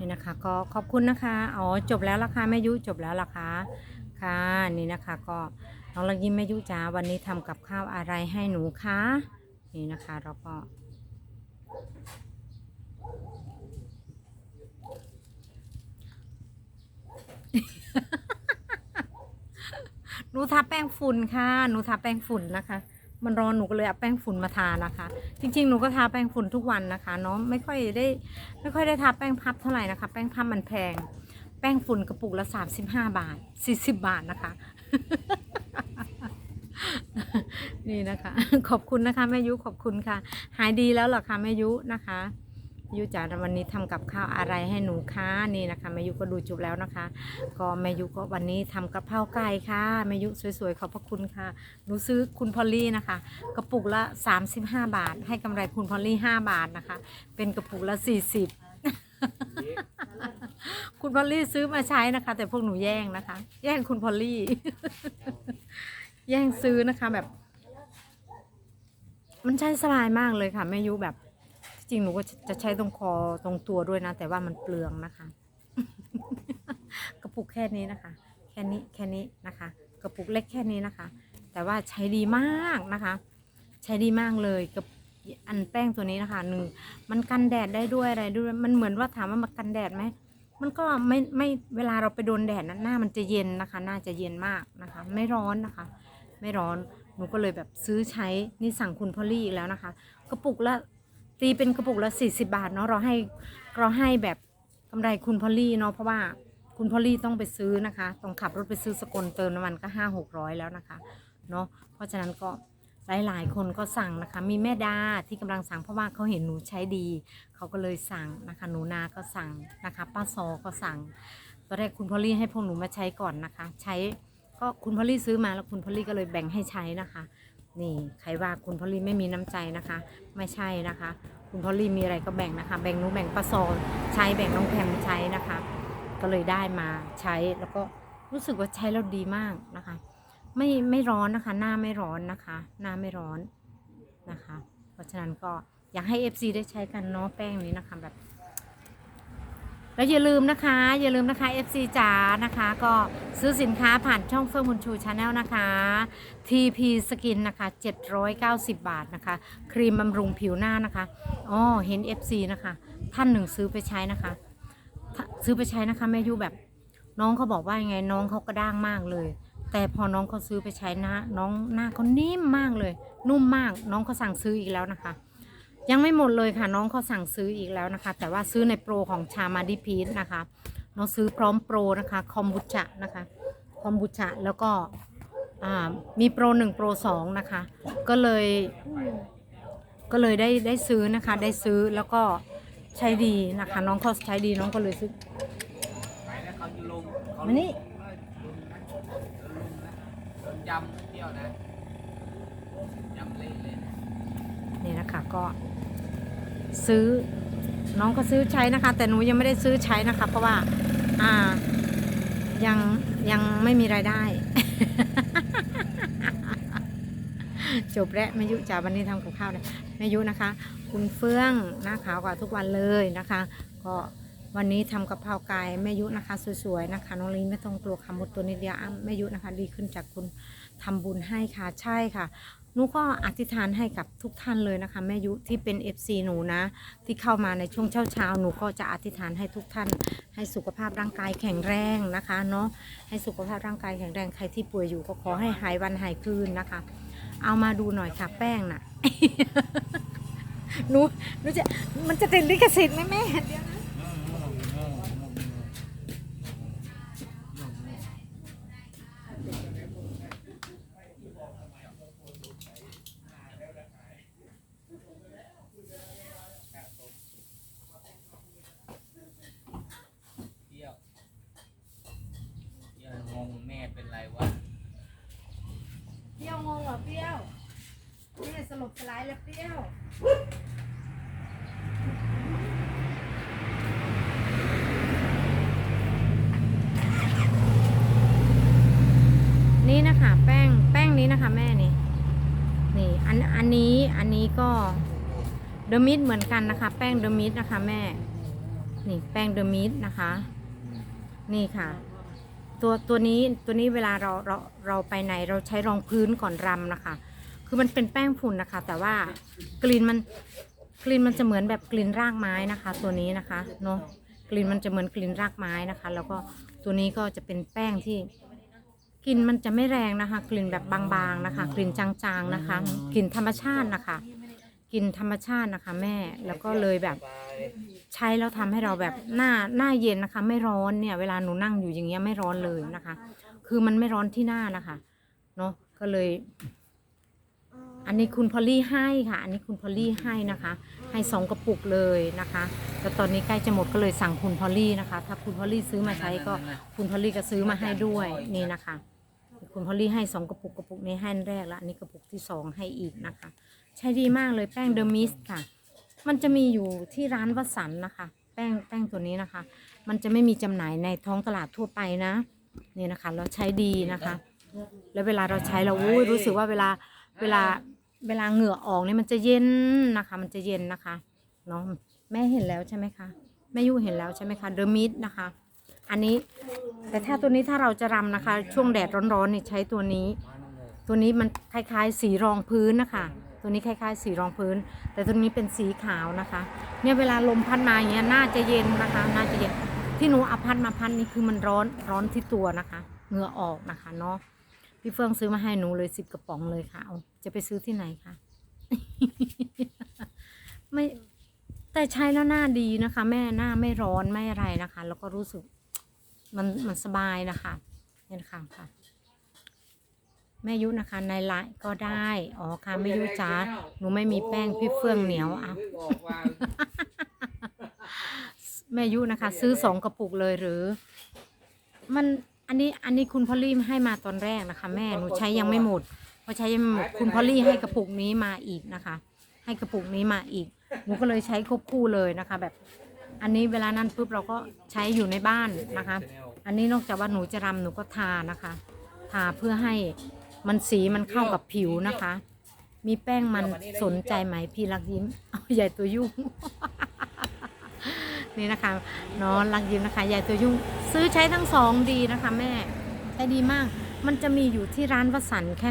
นี่นะคะ ก็ขอบคุณนะคะ อ๋อจบแล้วละคะแม่ยุจบแล้วละคะค่ะนี่นะคะ ก็น้องลักยิ้มแม่ยุจ๋าวันนี้ทำกับข้าวอะไรให้หนูคะนี่นะคะเราก็หนูทาแป้งฝุ่นค่ะ หนูทาแป้งฝุ่นนะคะ มันร้อนหนูก็เลยเอาแป้งฝุ่นมาทานะคะ จริง ๆ หนูก็ทาแป้งฝุ่นทุกวันนะคะเนาะไม่ค่อยได้ไม่ค่อยได้ทาแป้งพับเท่าไหร่นะคะ แป้งพับมันแพง แป้งฝุ่นกระปุกละ35 บาท 40 บาทนะคะ นี่นะคะ ขอบคุณนะคะแม่ยุขอบคุณค่ะ หายดีแล้วเหรอคะแม่ยุนะคะ ยุจ๋าวันนี้ทำกับข้าวอะไรให้หนูคะนี่นะคะแม่ยุก็ดูจบแล้วนะคะ ก็แม่ยุก็วันนี้ทำกะเพราไก่ค่ะแม่ยุสวยๆขอบพระคุณค่ะหนูซื้อคุณพอลลี่นะคะ กระปุกละ 35 บาท ให้กำไรคุณพอลลี่ 5 บาทนะคะ เป็นกระปุกละ 40 คุณพอลลี่ซื้อมาใช้นะคะ แต่พวกหนูแย่งนะคะ แย่งคุณพอลลี่ แย่งซื้อนะคะแบบ มันใช้สบายมากเลยค่ะแม่ยุแบบ จริงหนูก็จะใช้ตรงคอตรงตัวด้วยนะ แต่ว่ามันเปลืองนะคะ กระปุกแค่นี้นะคะ แค่นี้แค่นี้นะคะ กระปุกเล็กแค่นี้นะคะ แต่ว่าใช้ดีมากนะคะ ใช้ดีมากเลยกับอันแป้งตัวนี้นะคะหนึ่งมันกันแดดได้ด้วยอะไรด้วย มันเหมือนว่าถามว่ามันกันแดดไหมมันก็ไม่ไม่เวลาเราไปโดนแดดนะหน้ามันจะเย็นนะคะ หน้าจะเย็นมากนะคะ ไม่ร้อนนะคะ ไม่ร้อนหนูก็เลยแบบซื้อใช้นี่สั่งคุณพอลลี่อีกแล้วนะคะ กระปุกละ ตีเป็นกระปุกละ40 บาทเนาะเราให้เราให้แบบกำไรคุณพอลลี่เนาะเพราะว่าคุณพอลลี่ต้องไปซื้อนะคะต้องขับรถไปซื้อสกลเติมน้ำมันก็ห้าหกร้อยแล้วนะคะเนาะเพราะฉะนั้นก็หลายๆ คนก็สั่งนะคะ มีแม่ดาที่กำลังสั่งเพราะว่าเขาเห็นหนูใช้ดี เขาก็เลยสั่งนะคะ หนูนาก็สั่งนะคะป้าซอก็สั่งตอนแรกคุณพอลลี่ให้พวกหนูมาใช้ก่อนนะคะ ใช้ก็คุณพอลลี่ซื้อมาแล้วคุณพอลลี่ก็เลยแบ่งให้ใช้นะคะ นี่ใครว่าคุณพอลลี่ไม่มีน้ำใจนะคะ ไม่ใช่นะคะ คุณพอลลี่มีอะไรก็แบ่งนะคะ แบ่งหนูแบ่งป้าซอใช้แบ่งน้องแพมใช้นะคะ ก็เลยได้มาใช้แล้วก็รู้สึกว่าใช้แล้วดีมากนะคะ ไม่ไม่ร้อนนะคะ หน้าไม่ร้อนนะคะ หน้าไม่ร้อนนะคะ เพราะฉะนั้นก็อยากให้ FC ได้ใช้กันเนาะแป้งนี้นะคะแบบ แล้วอย่าลืมนะคะ อย่าลืมนะคะ FC จ๋านะคะ ก็ซื้อสินค้าผ่านช่องเฟื่องบุญชูชาแนลนะคะ TP Skin นะคะ 790 บาทนะคะ ครีมบำรุงผิวหน้านะคะอ๋อเห็น FC นะคะ ท่านหนึ่งซื้อไปใช้นะคะ ซื้อไปใช้นะคะแม่ยุแบบ น้องเขาบอกว่ายังไงน้องเขากระด้างมากเลย แต่พอน้องเขาซื้อไปใช้นะ น้องหน้าเขานิ่มมากเลย นุ่มมาก น้องเขาสั่งซื้ออีกแล้วนะคะ ยังไม่หมดเลยค่ะ น้องเขาสั่งซื้ออีกแล้วนะคะ แต่ว่าซื้อในโปรของชามาดิพีทนะคะน้องซื้อพร้อมโปรนะคะคอมบูชะนะคะคอมบูชะแล้วก็อ่ามีโปรหนึ่งโปรสองนะคะ ก็เลยก็เลยได้ได้ซื้อนะคะ ได้ซื้อแล้วก็ใช้ดีนะคะ น้องเขาใช้ดีน้องก็เลยซื้อไปแล้วเขาจะลงเขามานี่โดนยำเที่ยวนะยำเละเลยนะนี่นะคะก็ ซื้อ น้องก็ซื้อใช้นะคะ แต่หนูยังไม่ได้ซื้อใช้นะคะ เพราะว่า อ่า ยังยังไม่มีรายได้ จบแล้วแม่ยุจ่าวันนี้ทำกับข้าวเลยแม่ยุนะคะ คุณเฟื่องหน้าขาวกว่าทุกวันเลยนะคะ ก็ วันนี้ทำกับข้าไก่แม่ยุนะคะสวยๆนะคะน้องลินไม่ต้องกลัวคำหมดตัวนิดเดียวแม่ยุนะคะ ดีขึ้นจากคุณทำบุญให้ค่ะใช่ค่ะหนูก็อธิษฐานให้กับทุกท่านเลยนะคะแม่ยุที่เป็น FC หนูนะ ที่เข้ามาในช่วงเช้าๆหนูก็จะอธิษฐานให้ทุกท่าน ให้สุขภาพร่างกายแข็งแรงนะคะเนาะให้สุขภาพร่างกายแข็งแรงใครที่ป่วยอยู่ก็ขอให้หายวันหายคืนนะคะ เอามาดูหน่อยค่ะแป้งน่ะหนูหนูจะมันจะติดลิขสิทธิ์ไหมแม่เดี๋ยวนะ เที่ยวเที่ยวงงแม่เป็นไรวะ เปรี้ยวงงเหรอเปรี้ยว นี่สลบสลายแล้วเปรี้ยวนี่นะคะแป้งแป้งนี้นะคะ แม่นี่นี่อันอันนี้อันนี้ก็เดอะมิดเหมือนกันนะคะ แป้งเดอะมิดนะคะ แม่ นี่แป้งเดอะมิดนะคะ นี่ค่ะ ตัวตัวนี้ตัวนี้เวลาเราเราเราไปไหนเราใช้รองพื้นก่อนรำนะคะ คือมันเป็นแป้งฝุ่นนะคะ แต่ว่ากลิ่นมันกลิ่นมันจะเหมือนแบบกลิ่นรากไม้นะคะ ตัวนี้นะคะเนาะกลิ่นมันจะเหมือนกลิ่นรากไม้นะคะ แล้วก็ตัวนี้ก็จะเป็นแป้งที่กลิ่นมันจะไม่แรงนะคะ กลิ่นแบบบางๆนะคะ กลิ่นจางๆนะคะกลิ่นธรรมชาตินะคะกลิ่นธรรมชาตินะคะ แม่แล้วก็เลยแบบใช้แล้วทำให้เราแบบหน้าหน้าเย็นนะคะ ไม่ร้อนเนี่ย เวลาหนูนั่งอยู่อย่างเงี้ยไม่ร้อนเลยนะคะ คือมันไม่ร้อนที่หน้านะคะเนาะก็เลย อันนี้คุณพอลลี่ให้ค่ะ อันนี้คุณพอลลี่ให้นะคะ ให้สองกระปุกเลยนะคะแต่ตอนนี้ใกล้จะหมดก็เลยสั่งคุณพอลลี่นะคะ ถ้าคุณพอลลี่ซื้อมาใช้ก็คุณพอลลี่ก็ซื้อมาให้ด้วยนี่นะคะ คุณพอลลี่ให้สองกระปุกกระปุกนี้ให้อันแรกแล้วอันนี้กระปุกที่สองให้อีกนะคะ ใช้ดีมากเลยแป้งเดอะมิสค่ะ มันจะมีอยู่ที่ร้านวสันต์นะคะ แป้งแป้งตัวนี้นะคะ มันจะไม่มีจำหน่ายในท้องตลาดทั่วไปนะนี่นะคะ เราใช้ดีนะคะ แล้วเวลาเราใช้เราอุ้ยรู้สึกว่าเวลาเวลา เวลาเหงื่อออกเนี่ยมันจะเย็นนะคะ มันจะเย็นนะคะเนาะแม่เห็นแล้วใช่ไหมคะแม่ยุเห็นแล้วใช่ไหมคะเดอะมิดนะคะ อันนี้แต่ถ้าตัวนี้ถ้าเราจะรำนะคะ ช่วงแดดร้อนๆนี่ใช้ตัวนี้ ตัวนี้มันคล้ายๆ สีรองพื้นนะคะ ตัวนี้คล้ายๆ สีรองพื้น แต่ตัวนี้เป็นสีขาวนะคะ เนี่ยเวลาลมพัดมาอย่างเงี้ยน่าจะเย็นนะคะน่าจะเย็นที่หนูเอาพัดมาพัดนี่คือมันร้อนร้อนที่ตัวนะคะเหงื่อออกนะคะเนาะ พี่เฟื่องซื้อมาให้หนูเลยสิบกระป๋องเลยค่ะจะไปซื้อที่ไหนคะไม่แต่ใช้แล้วหน้าดีนะคะ แม่หน้าไม่ร้อนไม่อะไรนะคะ แล้วก็รู้สึกมันมันสบายนะคะเนี่ยนะคะค่ะ แม่ยุนะคะในไลน์ก็ได้อ๋อค่ะแม่ยุจ้าหนูไม่มีแป้งพี่เฟื่องเหนียวอะแม่ยุนะคะ ซื้อสองกระปุกเลยหรือ มัน อันนี้อันนี้คุณพอลลี่ให้มาตอนแรกนะคะ แม่หนูใช้ยังไม่หมดพอใช้ยังไม่หมดคุณพอลลี่ให้กระปุกนี้มาอีกนะคะ ให้กระปุกนี้มาอีกหนูก็เลยใช้ควบคู่เลยนะคะ แบบ อันนี้เวลานั้นปุ๊บเราก็ใช้อยู่ในบ้านนะคะ อันนี้นอกจากว่าหนูจะรำหนูก็ทานะคะ ทาเพื่อให้มันสีมันเข้ากับผิวนะคะ มีแป้งมันสนใจไหมพี่รักยิ้มเอาใหญ่ตัวยุ่ง นี่นะคะเน้องรักยิ้มนะคะยายตัวยุ่งซื้อใช้ทั้งสองดีนะคะ แม่ใช้ดีมาก มันจะมีอยู่ที่ร้านวสันแค่